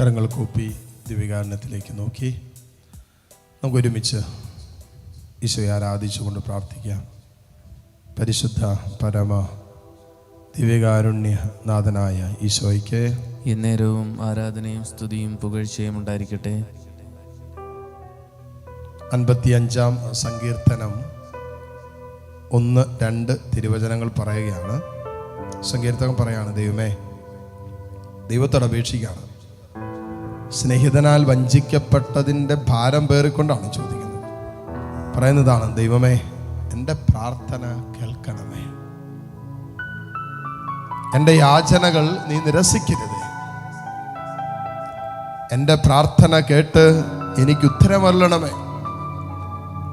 കരങ്ങൾ കൂപ്പി ദിവ്യകാരണത്തിലേക്ക് നോക്കി. നമുക്കൊരുമിച്ച് ഈശോയെ ആരാധിച്ചുകൊണ്ട് പ്രാർത്ഥിക്കാം. പരിശുദ്ധ പരമ ദിവ്യകാരുണ്യ നാഥനായ ഈശോയ്ക്ക് എന്നേരവും ആരാധനയും സ്തുതിയും പുകഴ്ചയും ഉണ്ടായിരിക്കട്ടെ. അൻപത്തിയഞ്ചാം സങ്കീർത്തനം ഒന്ന് രണ്ട് തിരുവചനങ്ങൾ പറയുകയാണ്. സങ്കീർത്തനം പറയാണ് ദൈവമേ ദൈവത്തോട് അപേക്ഷിക്കുകയാണ്. സ്നേഹിതനാൽ വഞ്ചിക്കപ്പെട്ടതിന്റെ ഭാരം പേറിക്കൊണ്ടാണ് ചോദിക്കുന്നത്. പറയുന്നതാണ് ദൈവമേ എന്റെ പ്രാർത്ഥന കേൾക്കണമേ. എന്റെ യാചനകൾ നീ നിരസിക്കരുതേ. എന്റെ പ്രാർത്ഥന കേട്ട് എനിക്ക് ഉത്തരമല്ലണമേ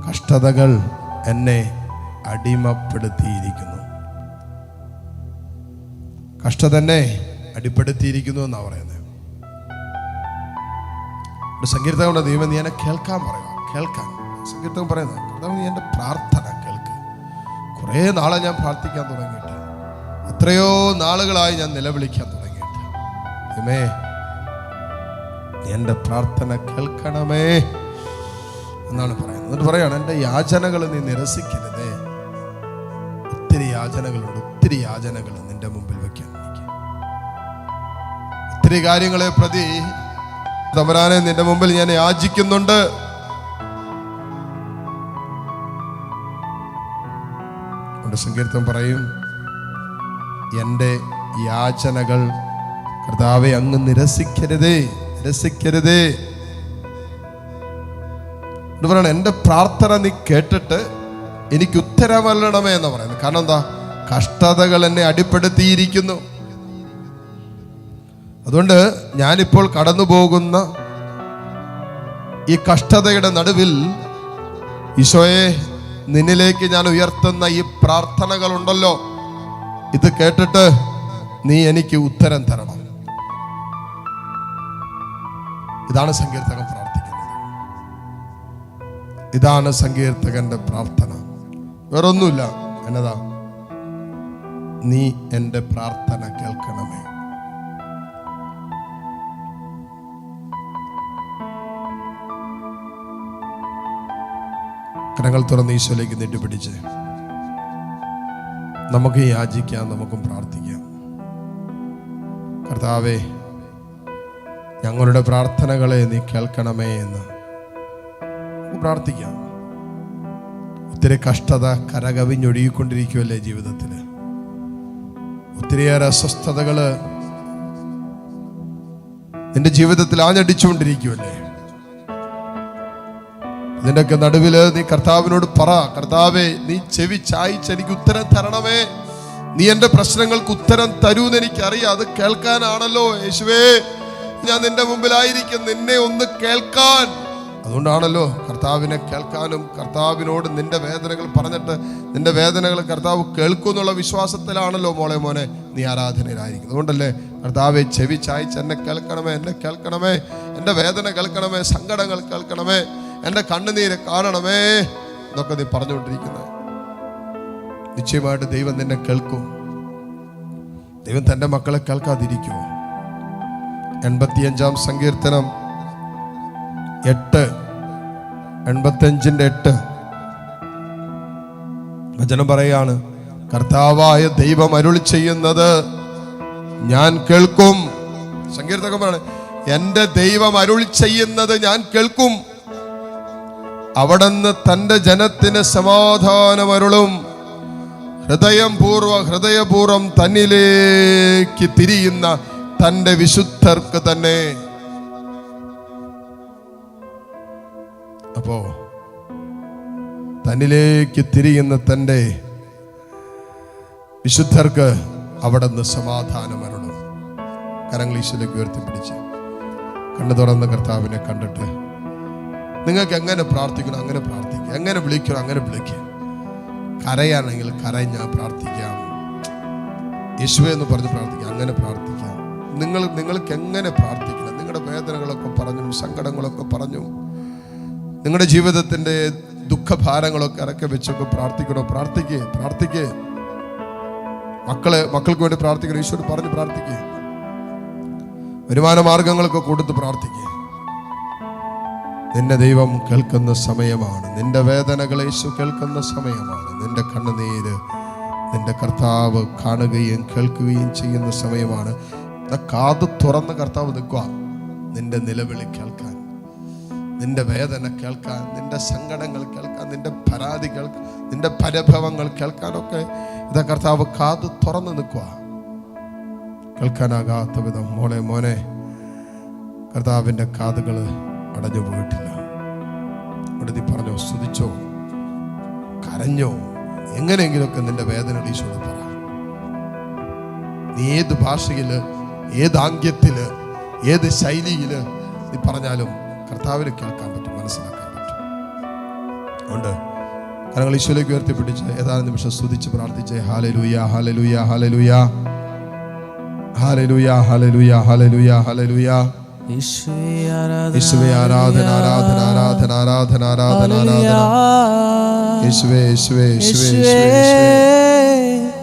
കഷ്ടതകൾ എന്നെ അടിമപ്പെടുത്തിയിരിക്കുന്നു. കഷ്ടത തന്നെ അടിപ്പെടുത്തിയിരിക്കുന്നു എന്നാണ് പറയുന്നത്. ഒരു സങ്കീർത്തകളുടെ ദൈവം നീ എന്നെ കേൾക്കാൻ പറയുക. കേൾക്കാൻ. സങ്കീർത്തകം പറയുന്നത് നീ എന്റെ പ്രാർത്ഥന കേൾക്ക്. കുറേ നാളെ ഞാൻ പ്രാർത്ഥിക്കാൻ തുടങ്ങിയിട്ട്. എത്രയോ നാളുകളായി ഞാൻ നിലവിളിക്കാൻ തുടങ്ങിയിട്ട്. ദൈവമേ എന്റെ പ്രാർത്ഥന കേൾക്കണമേ എന്നാണ് പറയുന്നത്. എന്നിട്ട് പറയാണ് എന്റെ യാചനകൾ നീ നിരസിക്കരുതേ. ഒത്തിരി യാചനകളുണ്ട് ഒത്തിരി യാചനകൾ നിന്റെ മുമ്പിൽ വയ്ക്കാൻ എനിക്ക്. ഒത്തിരി കാര്യങ്ങളെ പ്രതി തമരാനെ നിന്റെ മുമ്പിൽ ഞാൻ യാചിക്കുന്നുണ്ട്. സങ്കീർത്തം പറയും എന്റെ യാചനകൾ കർത്താവെ അങ്ങ് നിരസിക്കരുതേ നിരസിക്കരുതേ. പറയണം എന്റെ പ്രാർത്ഥന നീ കേട്ടിട്ട് എനിക്ക് ഉത്തരമല്ലണമേ എന്ന് പറയുന്നത് കാരണം എന്താ? കഷ്ടതകൾ എന്നെ അടിപ്പെടുത്തിയിരിക്കുന്നു. അതുകൊണ്ട് ഞാനിപ്പോൾ കടന്നു പോകുന്ന ഈ കഷ്ടതയുടെ നടുവിൽ ഈശോയെ നിന്നിലേക്ക് ഞാൻ ഉയർത്തുന്ന ഈ പ്രാർത്ഥനകളുണ്ടല്ലോ. ഇത് കേട്ടിട്ട് നീ എനിക്ക് ഉത്തരം തരണം. ഇതാണ് സങ്കീർത്തകൻ പ്രാർത്ഥിക്കുന്നത്. ഇതാണ് സങ്കീർത്തകന്റെ പ്രാർത്ഥന. വേറൊന്നുമില്ല. എന്നതാ? നീ എന്റെ പ്രാർത്ഥന കേൾക്കണമേ. കരങ്ങൾ തുറന്ന് ഈശോയിലേക്ക് നീട്ടിപ്പിടിച്ച് നമുക്ക് യാചിക്കാം നമുക്കും പ്രാർത്ഥിക്കാം. കർത്താവേ ഞങ്ങളുടെ പ്രാർത്ഥനകളെ നീ കേൾക്കണമേ എന്ന് പ്രാർത്ഥിക്കാം. ഒത്തിരി കഷ്ടത കരകവിഞ്ഞൊഴുകിക്കൊണ്ടിരിക്കുമല്ലേ ജീവിതത്തിൽ ഒത്തിരിയേറെ അസ്വസ്ഥതകൾ നിന്റെ ജീവിതത്തിൽ ആഞ്ഞടിച്ചുകൊണ്ടിരിക്കുമല്ലേ ഇതിന്റെയൊക്കെ നടുവിൽ നീ കർത്താവിനോട് പറ കർത്താവെ നീ ചെവി ചായിച്ച് എനിക്ക് ഉത്തരം തരണമേ. നീ എന്റെ പ്രശ്നങ്ങൾക്ക് ഉത്തരം തരൂന്ന് എനിക്കറിയാം. അത് കേൾക്കാനാണല്ലോ യേശുവേ. ഞാൻ നിന്റെ മുമ്പിലായിരിക്കും. നിന്നെ ഒന്ന് കേൾക്കാൻ. അതുകൊണ്ടാണല്ലോ കർത്താവിനെ കേൾക്കാനും കർത്താവിനോട് നിന്റെ വേദനകൾ പറഞ്ഞിട്ട് നിന്റെ വേദനകൾ കർത്താവ് കേൾക്കും എന്നുള്ള വിശ്വാസത്തിലാണല്ലോ മോളെ മോനെ നീ ആരാധനയിലായിരിക്കും അതുകൊണ്ടല്ലേ കർത്താവെ ചെവി ചായച്ച് എന്നെ കേൾക്കണമേ എന്നെ കേൾക്കണമേ എന്റെ വേദന കേൾക്കണമേ സങ്കടങ്ങൾ കേൾക്കണമേ. എന്റെ കണ്ണുനീര് കാണണമേ എന്നൊക്കെ നീ പറഞ്ഞുകൊണ്ടിരിക്കുന്നത് നിശ്ചയമായിട്ട് ദൈവം നിന്നെ കേൾക്കും. ദൈവം തന്റെ മക്കളെ കേൾക്കാതിരിക്കുമോ എൺപത്തിയഞ്ചാം സങ്കീർത്തനം എട്ട് എൺപത്തിയഞ്ചിന്റെ എട്ട്. വചനം പറയാണ് കർത്താവായ ദൈവം അരുളി ചെയ്യുന്നത് ഞാൻ കേൾക്കും. സങ്കീർത്തകമാണ് എന്റെ ദൈവം അരുളി ചെയ്യുന്നത് ഞാൻ കേൾക്കും. അവിടുന്ന് തന്റെ ജനത്തിന് സമാധാനമരുളും. ഹൃദയം പൂർവ ഹൃദയപൂർവം തന്നിലേക്ക് തിരിയുന്ന തന്റെ വിശുദ്ധർക്ക് തന്നെ. അപ്പോ തന്നിലേക്ക് തിരിയുന്ന തന്റെ വിശുദ്ധർക്ക് അവിടുന്ന് സമാധാനമരുളും. കരങ്ങൾ ഉയർത്തിപ്പിടിച്ച് കണ്ണു തുറന്ന കർത്താവിനെ കണ്ടിട്ട് നിങ്ങൾക്ക് എങ്ങനെ പ്രാർത്ഥിക്കണം? അങ്ങനെ പ്രാർത്ഥിക്കുക എങ്ങനെ വിളിക്കണം? അങ്ങനെ വിളിക്കുക കരയാണെങ്കിൽ കരഞ്ഞാൽ പ്രാർത്ഥിക്കാം. യേശുവെ എന്ന് പറഞ്ഞ് പ്രാർത്ഥിക്കാം. അങ്ങനെ പ്രാർത്ഥിക്കാം. നിങ്ങൾ നിങ്ങൾക്ക് എങ്ങനെ പ്രാർത്ഥിക്കണം? നിങ്ങളുടെ വേദനകളൊക്കെ പറഞ്ഞു സങ്കടങ്ങളൊക്കെ പറഞ്ഞു നിങ്ങളുടെ ജീവിതത്തിന്റെ ദുഃഖഭാരങ്ങളൊക്കെ ഇറക്കി വെച്ചൊക്കെ പ്രാർത്ഥിക്കണോ? പ്രാർത്ഥിക്കേ പ്രാർത്ഥിക്കേ. മക്കളെ മക്കൾക്ക് വേണ്ടി പ്രാർത്ഥിക്കണം. ഈശ്വര് പറഞ്ഞ് പ്രാർത്ഥിക്കേ. വരുമാന മാർഗങ്ങളൊക്കെ കൊടുത്ത് പ്രാർത്ഥിക്കുക നിന്റെ ദൈവം കേൾക്കുന്ന സമയമാണ്. നിന്റെ വേദനകൾ യേശു കേൾക്കുന്ന സമയമാണ്. നിന്റെ കണ്ണുനീര് നിന്റെ കർത്താവ് കാണുകയും കേൾക്കുകയും ചെയ്യുന്ന സമയമാണ്. കാത് തുറന്ന് കർത്താവ് നിൽക്കുക. നിന്റെ നിലവിളി കേൾക്കാൻ നിന്റെ വേദന കേൾക്കാൻ നിന്റെ സങ്കടങ്ങൾ കേൾക്കാൻ നിന്റെ പരാതി കേൾക്കാൻ നിന്റെ പരിഭവങ്ങൾ കേൾക്കാനൊക്കെ ഇതാ കർത്താവ് കാത് തുറന്ന് നിൽക്കുക. കേൾക്കാനാകാത്ത വിധം. മോളെ മോനെ കർത്താവിന്റെ കാതുകൾ അടഞ്ഞു പോയിട്ടില്ല. അടുത്തി പറഞ്ഞോ സ്തുതിച്ചോ കരഞ്ഞോ എങ്ങനെയെങ്കിലുമൊക്കെ നിന്റെ വേദന ഈശോട് പറ. നീ ഏത് ഭാഷയിൽ ഏത് ആംഗ്യത്തിൽ ഏത് ശൈലിയിൽ നീ പറഞ്ഞാലും കർത്താവിന് കേൾക്കാൻ പറ്റും മനസ്സിലാക്കാൻ പറ്റും. അതുകൊണ്ട് കരങ്ങൾ ഈശോയിലേക്ക് ഉയർത്തിപ്പിടിച്ച് ഏതാനും നിമിഷം സ്തുതിച്ച് പ്രാർത്ഥിച്ച് ഹാലലൂയ ഹാലലൂയ ഹാലലൂയ ഹാലലൂയ. ഹാലലൂയ ഹാലലൂയ ഹാലലൂയ. യേശുവേ ആരാധന യേശുവേ ആരാധന ആരാധന ആരാധന ആരാധന ആരാധന ആരാധന യേശുവേ യേശുവേ യേശുവേ യേശുവേ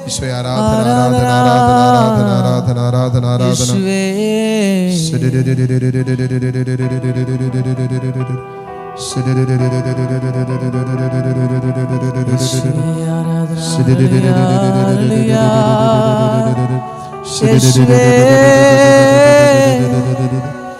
യേശുവേ ആരാധന ആരാധന ആരാധന ആരാധന ആരാധന ആരാധന യേശുവേ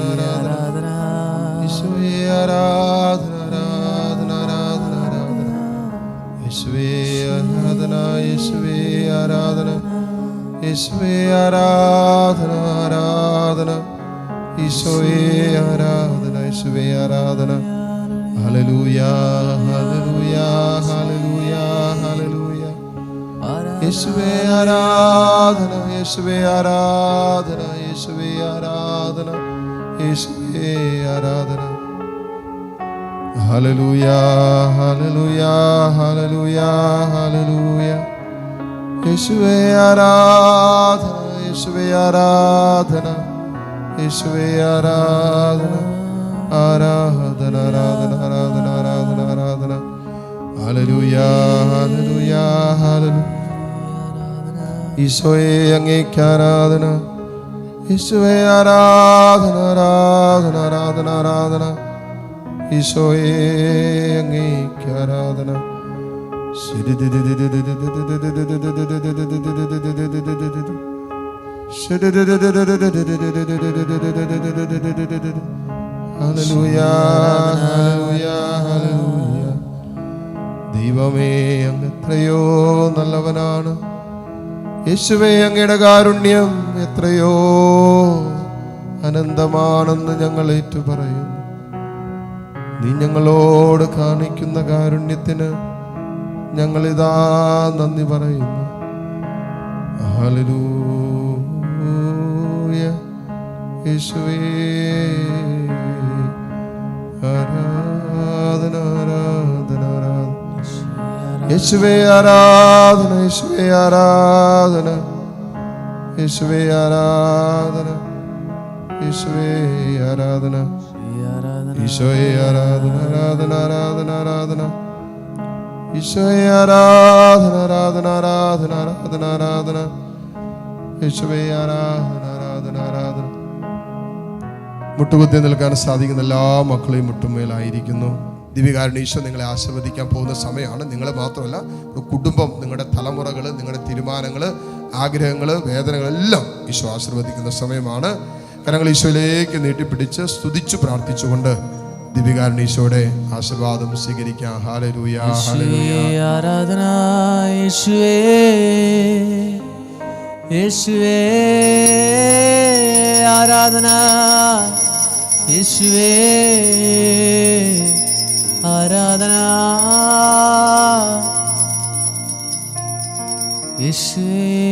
ഹല്ലേലൂയ യേശുവേ ആരാധന ആരാധന യേശുവേ ആരാധന ആരാധന ഈശോയെ ആരാധന യേശുവേ ആരാധന ഹല്ലേലൂയ ഹല്ലേലൂയ ഹല്ലേലൂയ ഹല്ലേലൂയ യേശുവേ ആരാധന യേശുവേ ആരാധന യേശുവേ ആരാധന. യേശുവേ ആരാധന. ഹല്ലേലൂയ ഹല്ലേലൂയ ഹല്ലേലൂയ ഹല്ലേലൂയ. യേശുവേ ആരാധന യേശുവേ ആരാധന. യേശുവേ ആരാധന ആരാധന ആരാധന ആരാധന ആരാധന ആരാധന. ഹല്ലേലൂയ ഹല്ലേലൂയ ഹലലു ഈശോയെ അങ്ങേക്ക് ആരാധന. ഈശോയെ ആരാധന ആരാധന ആരാധന ആരാധന ഈശോയെ അങ്ങേക്ക് ആരാധന ദൈവമേ അങ്ങ് എത്രയോ നല്ലവനാണ് യേശുവേ അങ്ങയുടെ കാരുണ്യം എത്രയോ അനന്തമാണെന്ന് ഞങ്ങൾ ഏറ്റുപറയുന്നു. നീ ഞങ്ങളോട് കാണിക്കുന്ന കാരുണ്യത്തിന് ഞങ്ങളിതാ നന്ദി പറയുന്നു. യേശുവേ. യേശുവേ ആരാധന യേശുവേ ആരാധന. യേശുവേ ആരാധന. യേശുവേ ആരാധന. ഈശോയെ ആരാധന ആരാധന ആരാധന ആരാധന. ഈശോയെ ആരാധന ആരാധന ആരാധന ആരാധന ആരാധന. യേശുവേ ആരാധന ആരാധന ആരാധന. മുട്ടുകുത്തി നിൽക്കാൻ സാധിക്കുന്ന എല്ലാ മക്കളെയും മുട്ടുമേലായിരിക്കുന്നു ദിവ്യകാരണ ഈശോ നിങ്ങളെ ആശീർവദിക്കാൻ പോകുന്ന സമയമാണ്. നിങ്ങളെ മാത്രമല്ല കുടുംബം നിങ്ങളുടെ തലമുറകൾ നിങ്ങളുടെ തീരുമാനങ്ങൾ ആഗ്രഹങ്ങൾ വേദനകളെല്ലാം ഈശോ ആശീർവദിക്കുന്ന സമയമാണ്. കരങ്ങൾ ഈശോയിലേക്ക് നീട്ടിപ്പിടിച്ച് സ്തുതിച്ചു പ്രാർത്ഥിച്ചുകൊണ്ട് ദിവ്യകാരണ ഈശോയുടെ ആശീർവാദം സ്വീകരിക്കാം. ആരാധന യേശുവേ യേശുവേ ആരാധന യേശുവേ. യേശുവേ